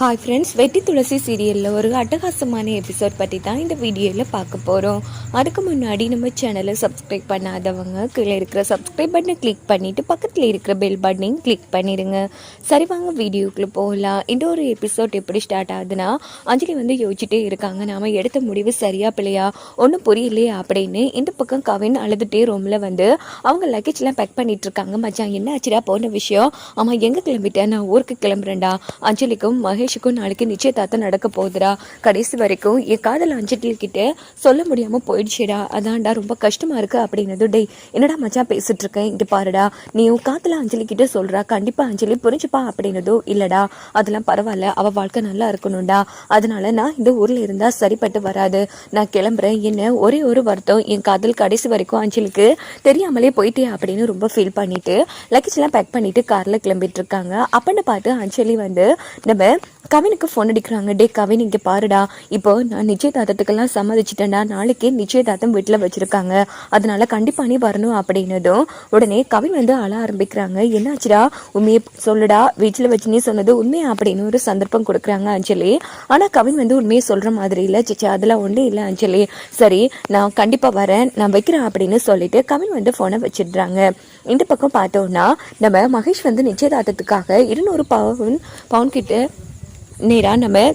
Hi friends வெட்டி துளசி சீரியலில் ஒரு அட்டகாசமான எபிசோட் பற்றி தான் இந்த வீடியோவில் பார்க்க போகிறோம் அதுக்கு முன்னாடி நம்ம சேனலை சப்ஸ்கிரைப் பண்ணாதவங்க கீழே இருக்கிற சப்ஸ்கிரைப் பட்டனை கிளிக் பண்ணிவிட்டு பக்கத்தில் இருக்கிற பெல் பட்டனையும் கிளிக் பண்ணிடுங்க. சரி வாங்க வீடியோக்குள்ளே போகலாம். இந்த ஒரு எபிசோட் எப்படி ஸ்டார்ட் ஆகுதுன்னா அஞ்சலி வந்து யோசிச்சுட்டே இருக்காங்க. நாம் எடுத்த முடிவு சரியா பிள்ளையா ஒன்றும் புரியலையா அப்படின்னு இந்த பக்கம் கவின் அழுதுகிட்டே ரூமில் வந்து அவங்க லக்கேஜ்லாம் பேக் பண்ணிட்டு இருக்காங்க. மச்சான் என்ன ஆச்சுடா போன விஷயம்? ஆமாம் எங்கே கிளம்பிட்டேன் நான் ஊருக்கு கிளம்புறேன்டா. அஞ்சலிக்கும் மகேஷுக்கும் நாளைக்கு நிச்சயதார்த்தம் நடக்க போகுதுடா. கடைசி வரைக்கும் என் காதல் அஞ்சலி கிட்ட சொல்ல முடியாமல் போயிடுச்சுடா. அதான்டா ரொம்ப கஷ்டமாக இருக்குது அப்படின்னது டேய் என்னடா மச்சான் பேசிட்டு இருக்கேன் இங்கே பாருடா நீ உன் காதல அஞ்சலி கிட்ட சொல்கிறா கண்டிப்பாக அஞ்சலி புரிஞ்சுப்பா அப்படின்னதோ இல்லைடா அதெல்லாம் பரவாயில்ல அவள் வாழ்க்கை நல்லா இருக்கணும்டா. அதனால நான் இந்த ஊரில் இருந்தால் சரிப்பட்டு வராது. நான் கிளம்புறேன். என்ன ஒரே ஒரு வருத்தம் என் காதல் கடைசி வரைக்கும் அஞ்சலிக்கு தெரியாமலே போயிட்டே அப்படின்னு ரொம்ப ஃபீல் பண்ணிட்டு லக்கேஜ்லாம் பேக் பண்ணிட்டு காரில் கிளம்பிட்டு இருக்காங்க அப்படின்னு பார்த்து அஞ்சலி வந்து நம்ம கவினுக்கு ஃபோன் அடிக்கிறாங்க. டே கவின் இங்கே பாருடா. இப்போ நான் நிச்சயதார்த்தத்துக்கெல்லாம் சம்மதிச்சிட்டேன்டா. நாளைக்கே நிச்சயதார்த்தம் வீட்டில் வச்சுருக்காங்க. அதனால கண்டிப்பாக நீ வரணும் அப்படின்னதும் உடனே கவின் வந்து அழ ஆரம்பிக்கிறாங்க. என்னாச்சுடா? உண்மையை சொல்லுடா. வீட்டில் வச்சு நீ சொன்னது உண்மையா? அப்படின்னு ஒரு சந்தர்ப்பம் கொடுக்குறாங்க அஞ்சலி. ஆனால் கவின் வந்து உண்மையை சொல்கிற மாதிரி இல்லை. சிச்சா அதெல்லாம் ஒன்றும் இல்லை அஞ்சலி. சரி நான் கண்டிப்பாக வரேன். நான் வைக்கிறேன் அப்படின்னு சொல்லிட்டு கவின் வந்து ஃபோனை வச்சிடுறாங்க. இந்த பக்கம் பார்த்தோம்னா நம்ம மகேஷ் வந்து நிச்சயதார்த்தத்துக்காக இருநூறு பவுன் பவுன் கிட்ட நேராக நம்ம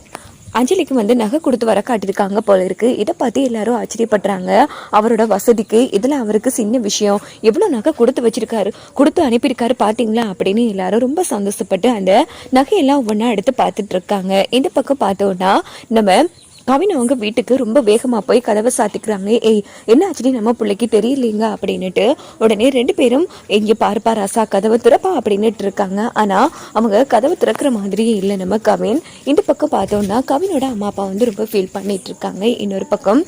அஞ்சலிக்கு வந்து நகை கொடுத்து வர காட்டியிருக்காங்க போல இருக்கு. இதை பார்த்து எல்லாரும் ஆச்சரியப்படுறாங்க. அவரோட வசதிக்கு இதில் அவருக்கு சின்ன விஷயம். எவ்வளோ நகை கொடுத்து வச்சிருக்காரு கொடுத்து அனுப்பியிருக்காரு பார்த்தீங்களா அப்படின்னு எல்லாரும் ரொம்ப சந்தோஷப்பட்டு அந்த நகையெல்லாம் ஒன்றா எடுத்து பார்த்துட்டு இருக்காங்க. இந்த பக்கம் பார்த்தோன்னா நம்ம கவின் அவங்க வீட்டுக்கு ரொம்ப வேகமாக போய் கதவை சாத்திக்கிறாங்க ஏய் என்ன ஆச்சுடி நம்ம பிள்ளைக்கு தெரியலீங்க அப்படின்னுட்டு உடனே ரெண்டு பேரும் எங்கே பாருப்பா ராசா கதவை திறப்பா அப்படின்னுட்டு இருக்காங்க. ஆனால் அவங்க கதவை திறக்கிற மாதிரியே இல்லை நம்ம கவின். இந்த பக்கம் பார்த்தோம்னா கவினோட அம்மா அப்பா வந்து ரொம்ப ஃபீல் பண்ணிட்டு இருக்காங்க. இன்னொரு பக்கம்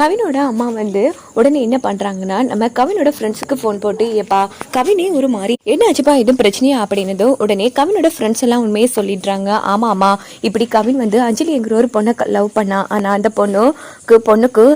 கவினோட அம்மா வந்து உடனே என்ன பண்றாங்கன்னா நம்ம கவினோட ஃப்ரெண்ட்ஸுக்கு ஃபோன் போட்டு ஏப்பா கவினே ஒரு மாதிரி என்ன ஆச்சுப்பா எதுவும் பிரச்சனையா? அப்படின்னதும் உடனே கவினோட ஃப்ரெண்ட்ஸ் எல்லாம் உண்மையை சொல்லிடுறாங்க. ஆமா ஆமா இப்படி கவின் வந்து அஞ்சலி எங்கிற ஒரு பொண்ணை லவ் பண்ணா. ஆனா அந்த பொண்ணுக்கு பொண்ணுக்கு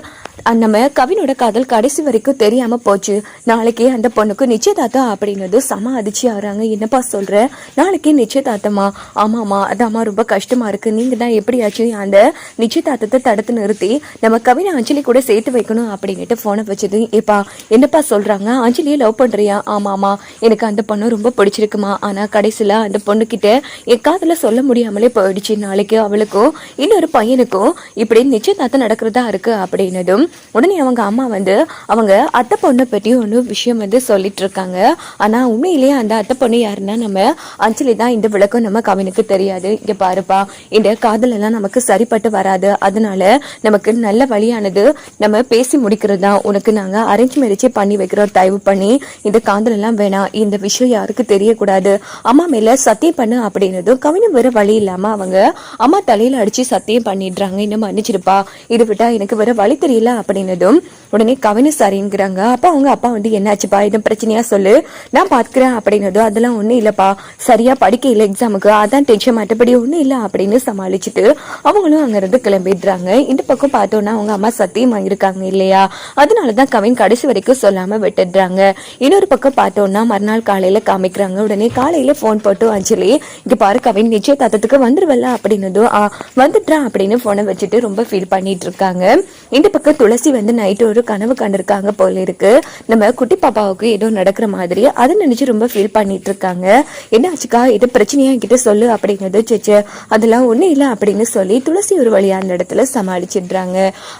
நம்ம கவினோட காதல் கடைசி வரைக்கும் தெரியாம போச்சு. நாளைக்கே அந்த பொண்ணுக்கு நிச்சயதார்த்தம் அப்படின்னது சம அதிர்ச்சி ஆகிறாங்க. என்னப்பா சொல்ற? நாளைக்கே நிச்சயதார்த்தமா? ஆமாமா அதாம்மா ரொம்ப கஷ்டமா இருக்கு. நீங்க தான் எப்படியாச்சும் அந்த நிச்சயதார்த்தத்தை தடுத்து நிறுத்தி நம்ம கவினை அஞ்சலி கூட சேர்த்து வைக்கணும் அப்படின்னுட்டு போனை வச்சது. ஏப்பா என்னப்பா சொல்றாங்க? அஞ்சலியை லவ் பண்றியா? ஆமாமா எனக்கு அந்த பொண்ணு ரொம்ப பிடிச்சிருக்குமா? ஆனா கடைசியில அந்த பொண்ணுக்கிட்ட என் காதல சொல்ல முடியாமலே போயிடுச்சு. நாளைக்கு அவளுக்கும் இன்னொரு பையனுக்கும் இப்படி நிச்சயதார்த்தம் நடக்கிறதா இருக்கு அப்படின்னதும் உடனே அவங்க அம்மா வந்து அவங்க அத்தை பொண்ணை பற்றி ஒன்று விஷயம் வந்து சொல்லிட்டு இருக்காங்க ஆனால் உண்மையிலேயே அந்த அத்தை பொண்ணு யாருன்னா நம்ம அஞ்சலி தான் இந்த விளக்கம் நம்ம கவினுக்கு தெரியாது. இங்கே பாருப்பா இந்த காதலெல்லாம் நமக்கு சரிப்பட்டு வராது. அதனால நமக்கு நல்ல வழியானது நம்ம பேசி முடிக்கிறது தான். உனக்கு நாங்கள் அரேஞ்ச் மேரேஜே பண்ணி வைக்கிறோம் தயவு பண்ணி. இந்த காதலெல்லாம் வேணாம். இந்த விஷயம் யாருக்கு தெரியக்கூடாது. அம்மா மேலே சத்தியம் பண்ணு அப்படின்னதும் கவினும் வேற வழி இல்லாமல் அவங்க அம்மா தலையில் அடித்து சத்தியம் பண்ணிடுறாங்க. இன்னும் மன்னிச்சிருப்பா இது விட்டா எனக்கு வேற வழி தெரியல அப்படின்னதும் உடனே கவினு சாரிங்கிறாங்க அப்பா அவங்க அப்பா வந்து என்னாச்சுப்பா? எதுவும் பிரச்சனையா சொல்லு. நான் பாத்துக்கிறேன் அப்படின்னதும் அதெல்லாம் ஒண்ணும் இல்லப்பா. சரியா படிக்க இல்லை எக்ஸாமுக்கு அதான் டென்ஷன் மற்றபடி ஒண்ணும் இல்ல. அப்படின்னு சமாளிச்சுட்டு அவங்களும் அங்க இருந்து கிளம்பிடுறாங்க. இந்த பக்கம் பார்த்தோன்னா அவங்க அம்மா சத்தியம் இருக்காங்க இல்லையா? அதனாலதான் கவின் கடைசி வரைக்கும் சொல்லாம விட்டுடுறாங்க. இன்னொரு பக்கம் பார்த்தோன்னா மறுநாள் காலையில காமிக்கிறாங்க. உடனே காலையில போன் போட்டு அஞ்சலி இங்க பாரு கவின் நிச்சயதார்த்தத்துக்கு வந்துருவல்ல? அப்படின்னதும் வந்துட்டான் அப்படின்னு ஃபோனை வச்சுட்டு ரொம்ப ஃபீல் பண்ணிட்டு இருக்காங்க. இந்த பக்கம் துளசி வந்து நைட்டு ஒரு கனவு கண்டிருக்காங்க போல இருக்கு. நம்ம குட்டி பாப்பாவுக்கு ஏதோ நடக்கிற மாதிரி அதை நினைச்சு ரொம்ப ஃபீல் பண்ணிட்டு இருக்காங்க. என்ன ஆச்சுக்கா இது பிரச்சனையா என்கிட்ட சொல்லு அப்படிங்கிறது சேச்சு அதெல்லாம் ஒன்றும் இல்லை அப்படின்னு சொல்லி துளசி ஒரு வழியா அந்த இடத்துல சமாளிச்சிடுறாங்க.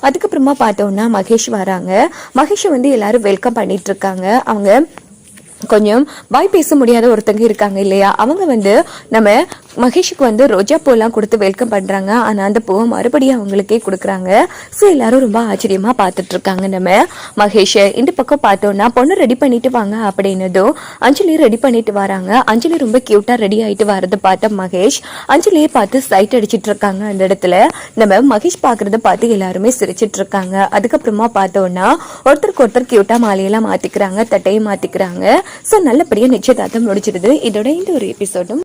அதுக்கப்புறமா பார்த்தோம்னா மகேஷ் வராங்க. மகேஷை வந்து எல்லாரும் வெல்கம் பண்ணிட்டு இருக்காங்க. அவங்க கொஞ்சம் வாய் பேச முடியாத ஒருத்தங்க இருக்காங்க இல்லையா? அவங்க வந்து நம்ம மகேஷுக்கு வந்து ரோஜா பூலாம் கொடுத்து வெல்கம் பண்ணுறாங்க ஆனால் அந்த பூவை மறுபடியும் அவங்களுக்கே கொடுக்குறாங்க. ஸோ எல்லாரும் ரொம்ப ஆச்சரியமாக பார்த்துட்டு இருக்காங்க நம்ம. மகேஷ் இந்த பக்கம் பார்த்தோன்னா பொண்ணு ரெடி பண்ணிட்டு வாங்க அப்படின்னதும் அஞ்சலி ரெடி பண்ணிட்டு வராங்க. அஞ்சலி ரொம்ப க்யூட்டாக ரெடி ஆகிட்டு வரது பார்த்த மகேஷ் அஞ்சலியை பார்த்து சைட் அடிச்சிட்டு இருக்காங்க அந்த இடத்துல. நம்ம மகேஷ் பார்க்குறத பார்த்து எல்லாருமே சிரிச்சிட்டு இருக்காங்க. அதுக்கப்புறமா பார்த்தோன்னா ஒருத்தருக்கு ஒருத்தர் க்யூட்டாக மாலையெல்லாம் மாற்றிக்கிறாங்க தட்டையும் மாற்றிக்கிறாங்க ஸோ நல்லபடியாக நிச்சயதார்த்தம் முடிச்சிடுது இதோட இந்த ஒரு எபிசோடும்